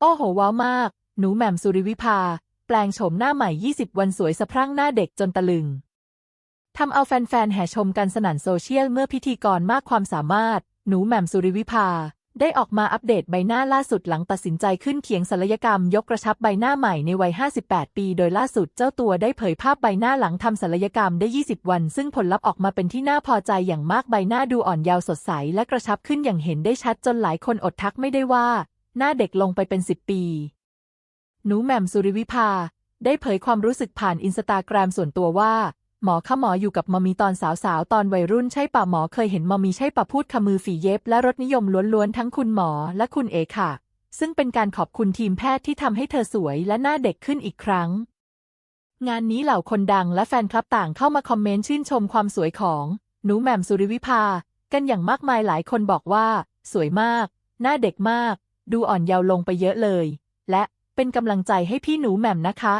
โอ้โหว้าวมาก หนูแหม่มสุริวิภา แปลงโฉมหน้าใหม่ 20 วันสวยสะพรั่งหน้าเด็กจนตะลึงทำเอาแฟนๆ แห่ชมกันสนั่นโซเชียลเมื่อพิธีกรมากความสามารถ หนูแหม่มสุริวิภา ได้ออกมาอัปเดตใบหน้าล่าสุดหลังตัดสินใจขึ้นเขียงศัลยกรรมยกกระชับใบหน้าใหม่ในวัย 58 ปี โดยล่าสุดเจ้าตัวได้เผยภาพใบหน้าหลังทำศัลยกรรมได้ 20 วัน ซึ่งผลลัพธ์ออกมาเป็นที่น่าพอใจอย่างมากใบหน้าดูอ่อนเยาว์สดใส และกระชับขึ้นอย่างเห็นได้ชัดจนหลายคนอดทักไม่ได้ว่า หน้าเด็กลงไปเป็น10ปี หนูแหม่มสุริวิภา ได้เผยความรู้สึกผ่านอินสตาแกรมส่วนตัวว่า หมอคะหมออยู่กับมอมีตอนสาวๆ ตอนวัยรุ่นใช่ป่ะหมอเคยเห็นมอมีใช่ป่ะพูดคำมือฝีเย็บ และรสนิยมล้วนๆทั้งคุณหมอและคุณเอค่ะ ซึ่งเป็นการขอบคุณทีมแพทย์ที่ทำให้เธอสวยและหน้าเด็กขึ้นอีกครั้ง งานนี้เหล่าคนดังและแฟนคลับต่างเข้ามาคอมเมนต์ชื่นชมความสวยของหนูแหม่มสุริวิภา กันอย่างมากมายหลายคนบอกว่า สวยมาก หน้าเด็กมาก ดูอ่อนเยาว์ลงไปเยอะเลย และเป็นกำลังใจให้พี่หนูแหม่มนะคะ